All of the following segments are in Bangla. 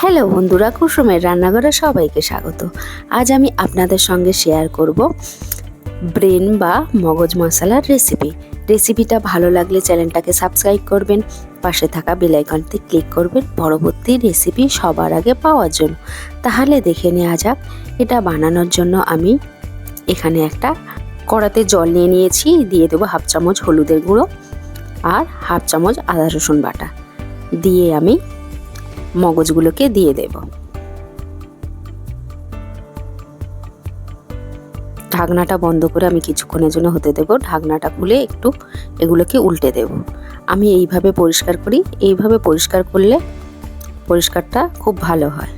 হ্যালো বন্ধুরা, কুসুমের রান্নাঘরে সবাইকে স্বাগত। আজ আমি আপনাদের সঙ্গে শেয়ার করব ব্রেন বা মগজ মশলার রেসিপি রেসিপিটা ভালো লাগলে চ্যানেলটাকে সাবস্ক্রাইব করবেন, পাশে থাকা বেলাইকনটি ক্লিক করবেন, পরবর্তী রেসিপি সবার আগে পাওয়ার জন্য। তাহলে দেখে নেওয়া যাক, এটা বানানোর জন্য আমি এখানে একটা কড়াতে জল নিয়ে নিয়েছি, দিয়ে দেবো হাফ চামচ হলুদের গুঁড়ো আর হাফ চামচ আদা রসুন বাটা। দিয়ে আমি মগজগুলোকে দিয়ে দেব। ঢাকনাটা বন্ধ করে আমি কিছুক্ষণের জন্য হতে দেব। ঢাকনাটা খুলে একটু এগুলোকে উল্টে দেব। আমি এইভাবে পরিষ্কার করি। এইভাবে পরিষ্কার করলে পরিষ্কারটা খুব ভালো হয়।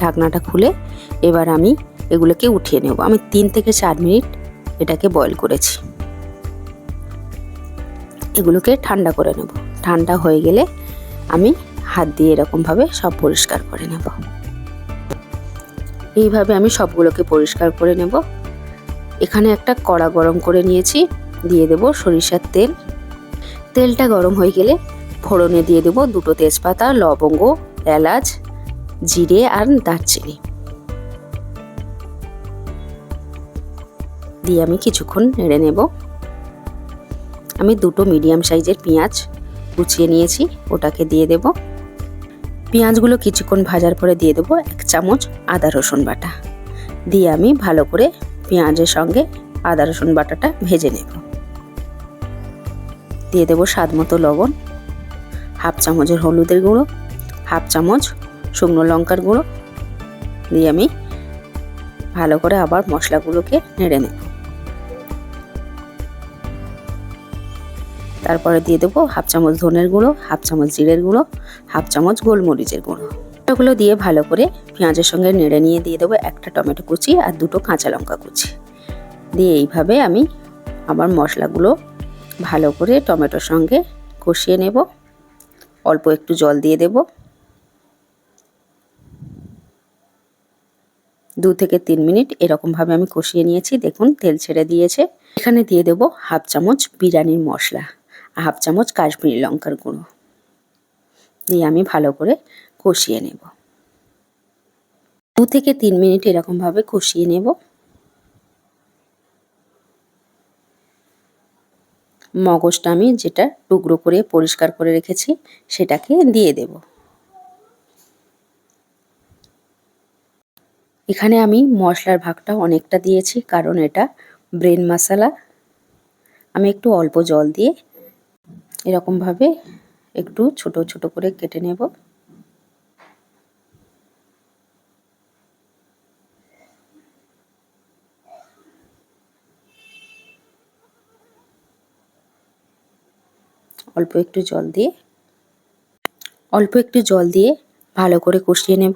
ঢাকনাটা খুলে এবার আমি এগুলোকে উঠিয়ে নেব। আমি তিন থেকে চার মিনিট এটাকে বয়ল করেছি। এগুলোকে ঠান্ডা করে নেব। ঠান্ডা হয়ে গেলে আমি হাত দিয়ে এরকমভাবে সব পরিষ্কার করে নেব। এইভাবে আমি সবগুলোকে পরিষ্কার করে নেব। এখানে একটা কড়া গরম করে নিয়েছি, দিয়ে দেব সরিষার তেল। তেলটা গরম হয়ে গেলে ফোড়নে দিয়ে দেব দুটো তেজপাতা, লবঙ্গ, এলাচ, জিরে আর দারচিনি। দিয়ে আমি কিছুক্ষণ নেড়ে নেব। আমি দুটো মিডিয়াম সাইজের পেঁয়াজ কুচিয়ে নিয়েছি, ওটাকে দিয়ে দেব। পেঁয়াজগুলো কিছুক্ষণ ভাজার পরে দিয়ে দেবো এক চামচ আদা রসুন বাটা। দিয়ে আমি ভালো করে পেঁয়াজের সঙ্গে আদা রসুন বাটাটা ভেজে নেব। দিয়ে দেবো স্বাদ মতো লবণ, হাফ চামচের হলুদের গুঁড়ো, হাফ চামচ শুকনো লঙ্কার গুঁড়ো। দিয়ে আমি ভালো করে আবার মশলাগুলোকে নেড়ে নেব। তারপরে দিয়ে দেবো হাফ চামচ ধনের গুঁড়ো, হাফ চামচ জিরের গুঁড়ো, হাফ চামচ গোলমরিচের গুঁড়ো। এগুলো দিয়ে ভালো করে পেঁয়াজের সঙ্গে নেড়ে নিয়ে দিয়ে দেবো একটা টমেটো কুচি আর দুটো কাঁচা লঙ্কা কুচি। দিয়ে এইভাবে আমি আমার মশলাগুলো ভালো করে টমেটোর সঙ্গে কষিয়ে নেব। অল্প একটু জল দিয়ে দেব। দু থেকে তিন মিনিট এরকমভাবে আমি কষিয়ে নিয়েছি। দেখুন, তেল ছেড়ে দিয়েছে। এখানে দিয়ে দেবো হাফ চামচ বিরিয়ানির মশলা। হাফ চামচ কাশ্মীরি লঙ্কার গুঁড়ো। দিয়ে আমি ভালো করে কষিয়ে নেব। দু থেকে তিন মিনিট এরকমভাবে কষিয়ে নেব। মগজটা আমি যেটা টুকরো করে পরিষ্কার করে রেখেছি, সেটাকে দিয়ে দেব। এখানে আমি মশলার ভাগটা অনেকটা দিয়েছি, কারণ এটা ব্রেন মশলা। আমি একটু অল্প জল দিয়ে এরকমভাবে একটু ছোট ছোট করে কেটে নেব। অল্প একটু জল দিয়ে, অল্প একটু জল দিয়ে ভালো করে কষিয়ে নেব।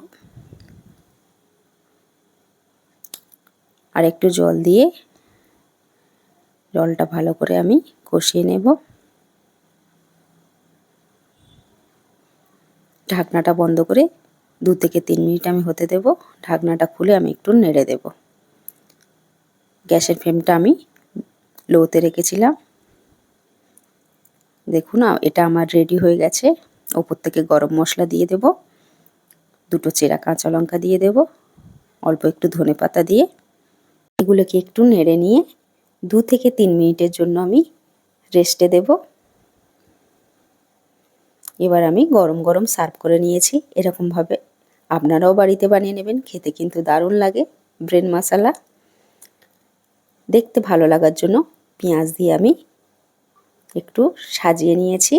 আর একটু জল দিয়ে জলটা ভালো করে আমি কষিয়ে নেব। ঢাকনাটা বন্ধ করে দু থেকে তিন মিনিট আমি হতে দেব। ঢাকনাটা খুলে আমি একটু নেড়ে দেব। গ্যাসের ফ্লেমটা আমি লোতে রেখেছিলাম। দেখুন এটা আমার রেডি হয়ে গেছে। ওপর থেকে গরম মশলা দিয়ে দেব। দুটো চেরা কাঁচা লঙ্কা দিয়ে দেব। অল্প একটু ধনে পাতা দিয়ে। এগুলোকে একটু নেড়ে নিয়ে দু থেকে তিন মিনিটের জন্য আমি রেস্টে দেব। এবার আমি গরম গরম সার্ভ করে নিয়েছি এরকমভাবে। আপনারাও বাড়িতে বানিয়ে নেবেন, খেতে কিন্তু দারুণ লাগে ব্রেন মশলা। দেখতে ভালো লাগার জন্য পেঁয়াজ দিয়ে আমি একটু সাজিয়ে নিয়েছি।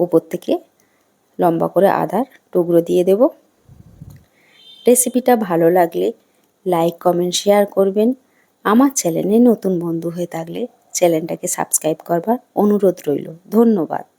উপর থেকে লম্বা করে আদার টুকরো দিয়ে দেব। রেসিপিটা ভালো লাগলে লাইক, কমেন্ট, শেয়ার করবেন। আমার চ্যানেলে নতুন বন্ধু হয়ে থাকলে চ্যানেলটাকে সাবস্ক্রাইব করবার অনুরোধ রইল। ধন্যবাদ।